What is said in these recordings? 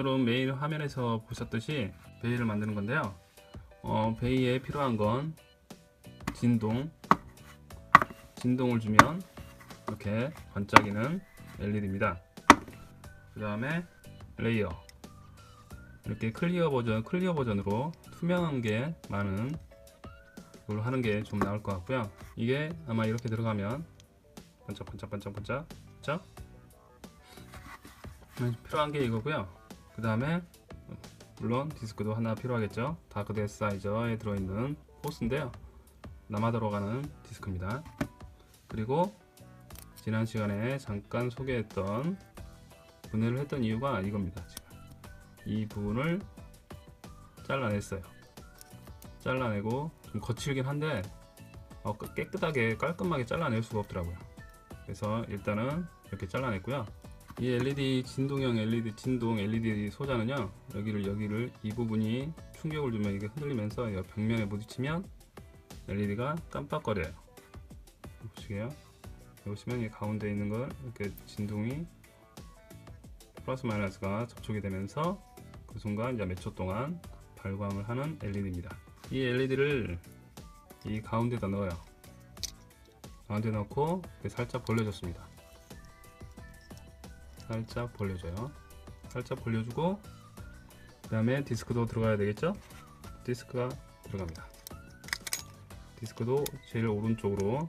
오늘은 메인 화면에서 보셨듯이 베이를 만드는 건데요. 어, 베이에 필요한 건 진동, 진동을 주면 이렇게 반짝이는 LED입니다. 그 다음에 레이어, 이렇게 클리어 버전, 클리어 버전으로 투명한 게 많은 걸로 하는 게 좀 나을 것 같고요. 이게 아마 이렇게 들어가면 반짝반짝 반짝반짝, 그죠? 필요한 게 이거고요. 그 다음에 물론 디스크도 하나 필요하겠죠. 다크드 사이저에 들어있는 포스인데요. 남아 들어가는 디스크입니다. 그리고 지난 시간에 잠깐 소개했던 분해를 했던 이유가 이겁니다. 지금 이 부분을 잘라냈어요. 잘라내고 좀 거칠긴 한데 어, 깨끗하게 깔끔하게 잘라낼 수가 없더라고요. 그래서 일단은 이렇게 잘라냈고요. 이 LED 진동형 LED 진동 LED 소자는요 여기를 여기를 이 부분이 충격을 주면 이게 흔들리면서 이 벽면에 부딪히면 LED가 깜빡거려요. 보시게요. 보시면 이 가운데 있는 걸 이렇게 진동이 플러스 마이너스가 접촉이 되면서 그 순간 이제 몇 초 동안 발광을 하는 LED입니다. 이 LED를 이 가운데다 넣어요. 가운데 넣고 살짝 벌려줬습니다 살짝 벌려줘요. 살짝 벌려주고 그 다음에 디스크도 들어가야 되겠죠? 디스크가 들어갑니다. 디스크도 제일 오른쪽으로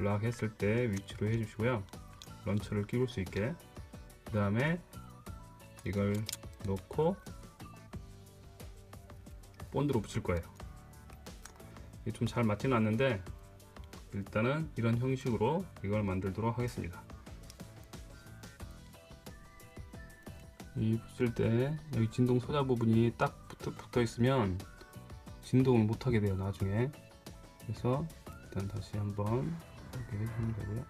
락 했을 때 위치로 해주시고요. 런처를 끼울 수 있게. 그 다음에 이걸 놓고 본드로 붙일 거예요. 이게 좀잘 맞지는 않는데 일단은 이런 형식으로 이걸 만들도록 하겠습니다 이 붙일 때 여기 진동 소자 부분이 딱 붙어, 붙어 있으면 진동을 못 하게 돼요 나중에. 그래서 일단 다시 한번 이렇게 해주면 되고요.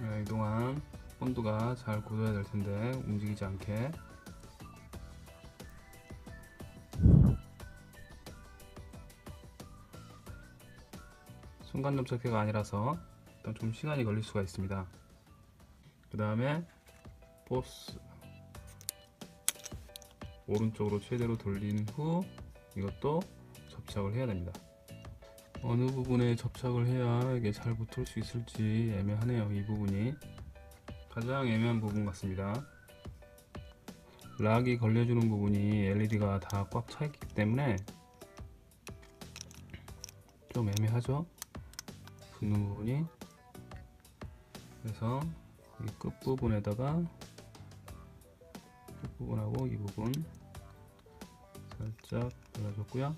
네, 이동안 본드가 잘 굳어야 될 텐데 움직이지 않게. 순간 점착해가 아니라서 일단 좀 시간이 걸릴 수가 있습니다 그 다음에 보스. 오른쪽으로 최대로 돌린 후 이것도 접착을 해야 됩니다. 어느 부분에 접착을 해야 이게 잘 붙을 수 있을지 애매하네요 이 부분이. 가장 애매한 부분 같습니다. 락이 걸려주는 부분이 LED가 다 꽉 차 있기 때문에 좀 애매하죠? 붙는 부분이. 그래서 이 끝부분에다가 끝부분하고 이 부분 살짝 발라줬고요.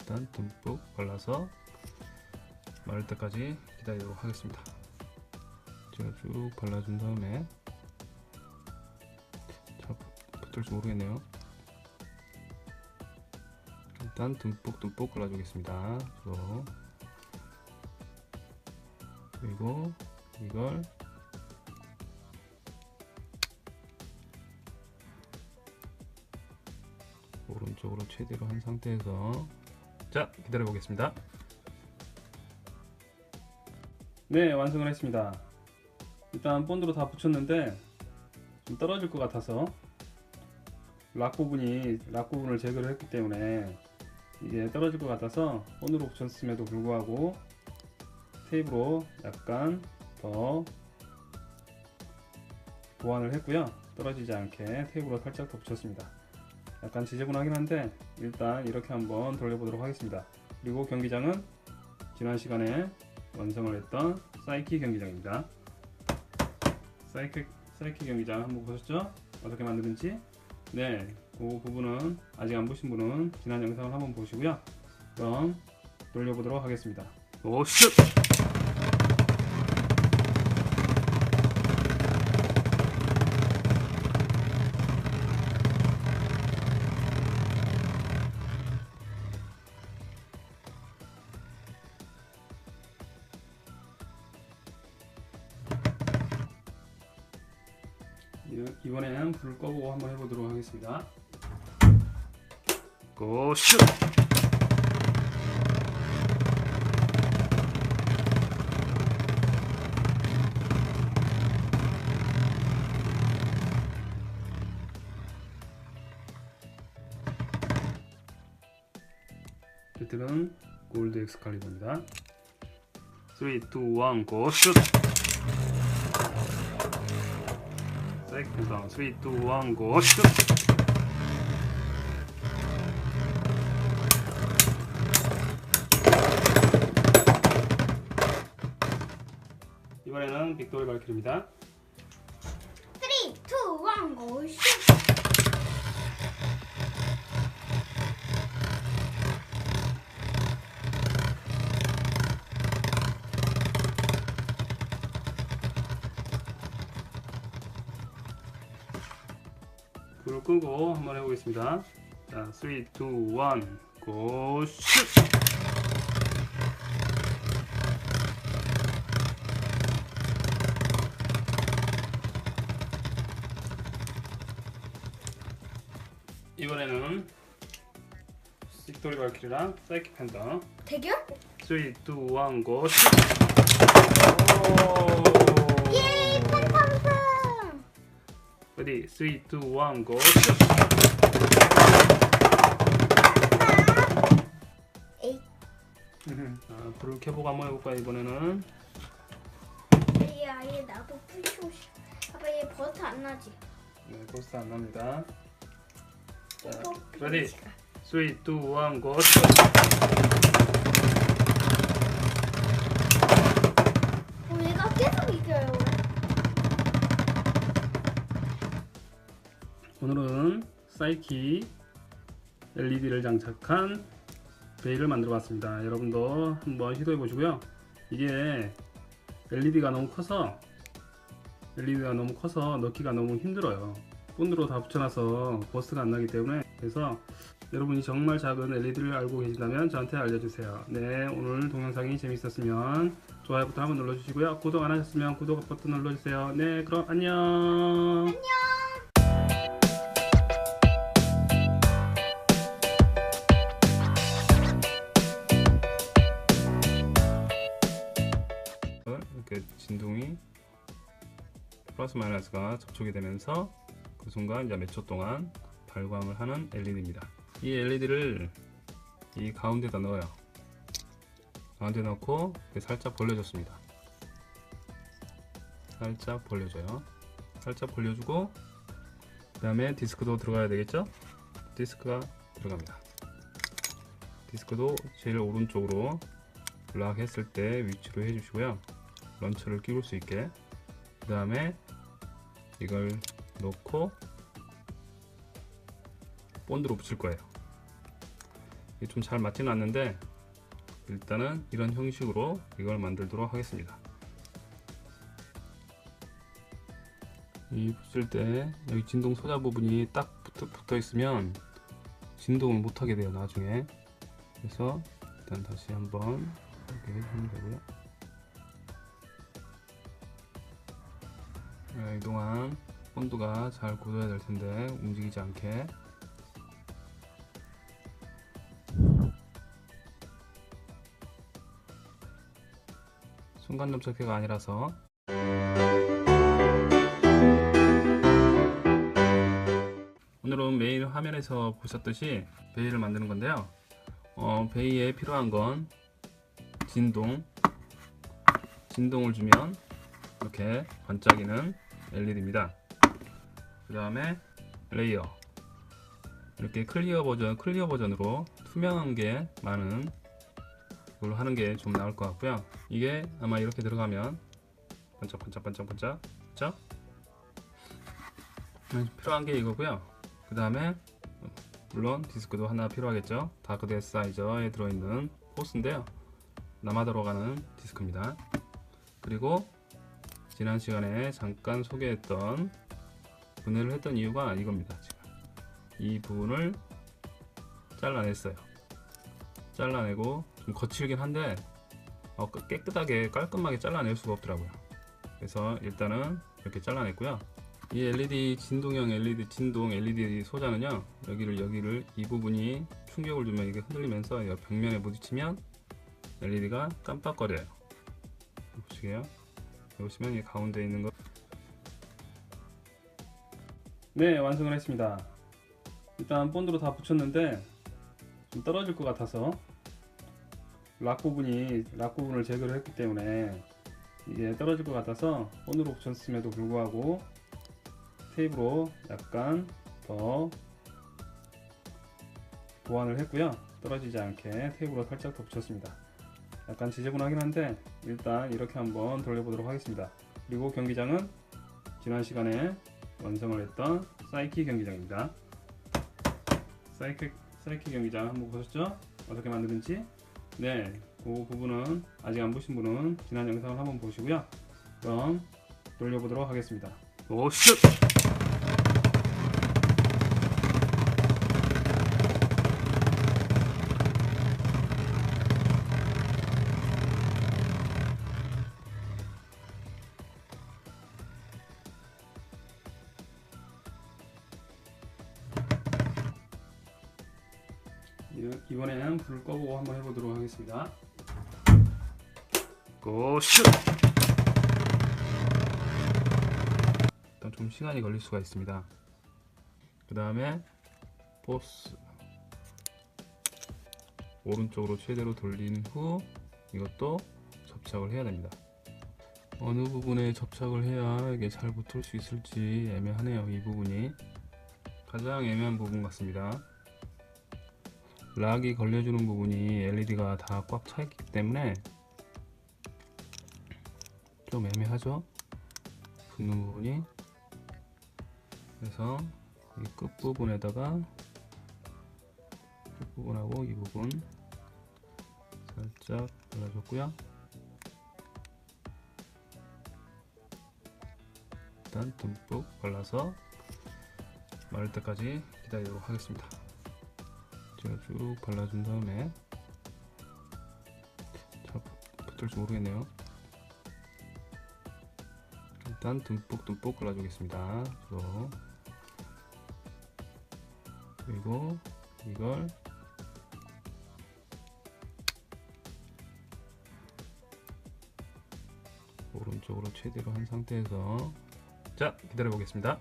일단 듬뿍 발라서 마를 때까지 기다리도록 하겠습니다. 제가 쭉 발라준 다음에 잘 붙을지 모르겠네요. 일단 듬뿍 듬뿍 발라주겠습니다. 또 그리고 이걸 오른쪽으로 최대로 한 상태에서 자 기다려 보겠습니다. 네 완성을 했습니다. 일단 본드로 다 붙였는데 좀 떨어질 것 같아서 락 부분이 락 부분을 제거를 했기 때문에 이게 떨어질 것 같아서 본드로 붙였음에도 불구하고 테이프로 약간 더 보완을 했고요. 떨어지지 않게 테이프로 살짝 더 붙였습니다. 약간 지저분하긴 한데 일단 이렇게 한번 돌려보도록 하겠습니다. 그리고 경기장은 지난 시간에 완성을 했던 사이키 경기장입니다. 사이키, 사이키 경기장 한번 보셨죠? 어떻게 만드는지? 네, 그 부분은 아직 안 보신 분은 지난 영상을 한번 보시고요. 그럼 돌려보도록 하겠습니다. 오슛! 이번에는 불을 꺼보고 한번 해보도록 하겠습니다. 고슛! 배틀은 골드 엑스칼리버입니다. 3, 2, 1, 고슛! 3, 2, 1, 고 슛! 이번에는 빅토리 발키리입니다. 3, 2, 1, 고 끄고 한번 해보겠습니다. 자, 3, 2, 1, 고 슛! 이번에는 빅토리 발키리랑 사이키 팬더 대결? 3, 2, 1, 고 슛! 예! 레디 3, 2, 1, 고 슛! 에이, 자, 불을 켜보고 한번 해볼까요 이번에는 얘 아예 나도 싶어. 아빠 얘 버터 안 나지? 네, 버스 안 납니다 자, 레디 비치가. 3, 2, 1, 고 오늘은 사이키 LED를 장착한 베일을 만들어 봤습니다. 여러분도 한번 시도해 보시고요. 이게 LED가 너무 커서 LED가 너무 커서 넣기가 너무 힘들어요. 본드로 다 붙여놔서 버스가 안 나기 때문에. 그래서 여러분이 정말 작은 LED를 알고 계신다면 저한테 알려주세요. 네 오늘 동영상이 재밌었으면 좋아요 버튼 한번 눌러주시고요. 구독 안 하셨으면 구독 버튼 눌러주세요. 네 그럼 안녕. 이렇 플러스 마이너스가 접촉이 되면서 그 순간 이제 몇 초 동안 발광을 하는 LED입니다. 이 LED를 이 가운데다 넣어요. 가운데 넣고 살짝 벌려줬습니다. 살짝 벌려줘요. 살짝 벌려주고 그 다음에 디스크도 들어가야 되겠죠? 디스크가 들어갑니다. 디스크도 제일 오른쪽으로 락 했을 때 위치로 해주시고요. 런처를 끼울 수 있게 그 다음에 이걸 놓고 본드로 붙일 거예요. 이게 좀 잘 맞지는 않는데 일단은 이런 형식으로 이걸 만들도록 하겠습니다. 이 붙일 때 여기 진동 소자 부분이 딱 붙어, 붙어 있으면 진동을 못 하게 돼요 나중에. 그래서 일단 다시 한번 이렇게 해주면 되고요 네, 이동안 본드가 잘 굳어야 될 텐데 움직이지 않게. 순간 접착제가 아니라서. 오늘은 메인 화면에서 보셨듯이 베이를 만드는 건데요. 어, 베이에 필요한 건 진동 진동을 주면 이렇게 반짝이는 LED입니다. 그 다음에 레이어 이렇게 클리어 버전, 클리어 버전으로 투명한 게 많은 걸로 하는 게 좀 나을 것 같고요. 이게 아마 이렇게 들어가면 반짝반짝 반짝반짝 그죠? 필요한 게 이거고요. 그 다음에 물론 디스크도 하나 필요하겠죠. 다크드 사이저에 들어있는 포스인데요. 남아도로 가는 디스크입니다. 그리고 지난 시간에 잠깐 소개했던 분해를 했던 이유가 이겁니다. 지금 이 부분을 잘라냈어요. 잘라내고 좀 거칠긴 한데 어, 깨- 깨끗하게 깔끔하게 잘라낼 수가 없더라고요. 그래서 일단은 이렇게 잘라냈고요. 이 LED 진동형 LED 진동 LED 소자는요 여기를 여기를 이 부분이 충격을 주면 이게 흔들리면서 이 벽면에 부딪히면 LED가 깜빡거려요. 보시게요. 보시면 이 가운데 있는 거. 네, 완성을 했습니다. 일단 본드로 다 붙였는데 좀 떨어질 것 같아서 락 부분이 락 부분을 제거를 했기 때문에 이게 떨어질 것 같아서 본으로 붙였음에도 불구하고 테이프로 약간 더 보완을 했고요. 떨어지지 않게 테이프로 살짝 더 붙였습니다. 약간 지저분하긴 한데 일단 이렇게 한번 돌려보도록 하겠습니다. 그리고 경기장은 지난 시간에 완성을 했던 사이키 경기장입니다. 사이키, 사이키 경기장 한번 보셨죠? 어떻게 만드는지? 네, 그 부분은 아직 안 보신 분은 지난 영상을 한번 보시고요. 그럼 돌려보도록 하겠습니다. 오, 슛! 하겠습니다. 고슛! 일단 좀 시간이 걸릴 수가 있습니다. 그 다음에 보스 오른쪽으로 최대로 돌린 후 이것도 접착을 해야 됩니다. 어느 부분에 접착을 해야 이게 잘 붙을 수 있을지 애매하네요. 이 부분이 가장 애매한 부분 같습니다. 락이 걸려주는 부분이 LED가 다 꽉 차 있기 때문에 좀 애매하죠? 붙는 부분이. 그래서 이 끝부분에다가 끝부분하고 이 부분 살짝 발라줬고요. 일단 듬뿍 발라서 마를 때까지 기다리도록 하겠습니다 제가 쭉 발라준 다음에 잘 붙을지 모르겠네요. 일단 듬뿍 듬뿍 발라주겠습니다. 그리고 이걸 오른쪽으로 최대로 한 상태에서 자 기다려 보겠습니다.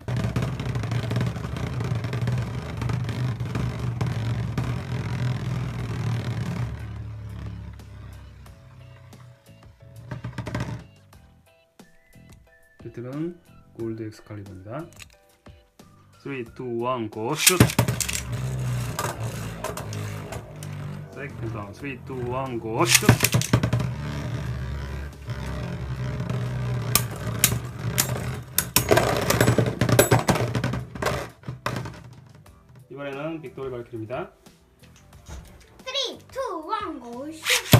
배틀은 골드 엑스칼리버입니다. 3, 2, 1, 고 슛! 세컨드 다운 3, 2, 1, 고 슛! 이번에는 빅토리 발키리입니다. 3, 2, 1, 고! 슛!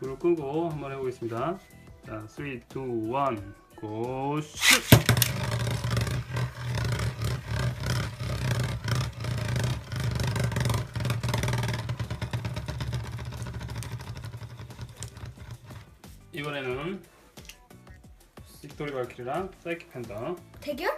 불을 끄고 한번 해보겠습니다. 자, 3, 2, 1, 고 슛! 이번에는 빅토리 발키리랑 사이키 팬더 대결?